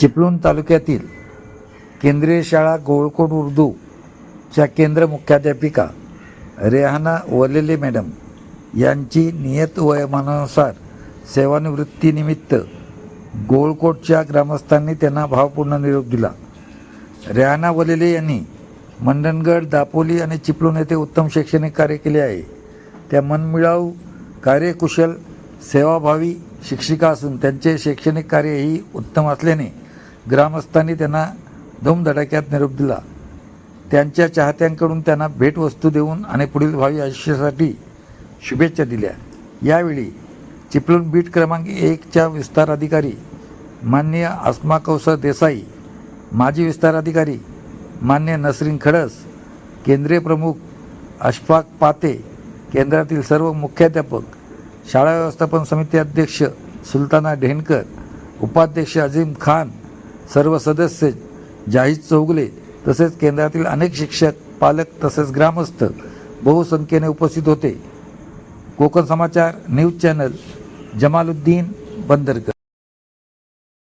चिपळूण तालुक्यातील केंद्रीय शाळा गोळकोट उर्दूच्या केंद्र मुख्याध्यापिका रेहाना वलेले मॅडम यांची नियत वयोमानानुसार सेवानिवृत्तीनिमित्त गोळकोटच्या ग्रामस्थांनी त्यांना भावपूर्ण निरोप दिला. रेहाना वलेले यांनी मंडणगड दापोली आणि चिपळूण येथे उत्तम शैक्षणिक कार्य केले आहे. त्या मनमिळाऊ कार्यकुशल सेवाभावी शिक्षिका असून त्यांचे शैक्षणिक कार्यही उत्तम असल्याने ग्रामस्थांनी त्यांना धूमधडाक्यात निरोप दिला. त्यांच्या चाहत्यांकडून त्यांना भेटवस्तू देऊन आणि पुढील भावी आयुष्यासाठी शुभेच्छा दिल्या. यावेळी चिपळूण बीट क्रमांक एकच्या विस्तार अधिकारी माननीय आस्मा कौसर देसाई माजी विस्तार अधिकारी मान्य नसरीन खडस केंद्रीय प्रमुख अशफाक पाते केंद्रातील सर्व मुख्याध्यापक शाळा व्यवस्थापन समिती अध्यक्ष सुलताना ढेणकर उपाध्यक्ष अझीम खान सर्व सदस्य जाहीद चौगले तसेच केंद्रातील अनेक शिक्षक पालक तसेच ग्रामस्थ बहुसंख्येने उपस्थित होते. Konkan Samachar news channel Jamaluddin Bandarkar.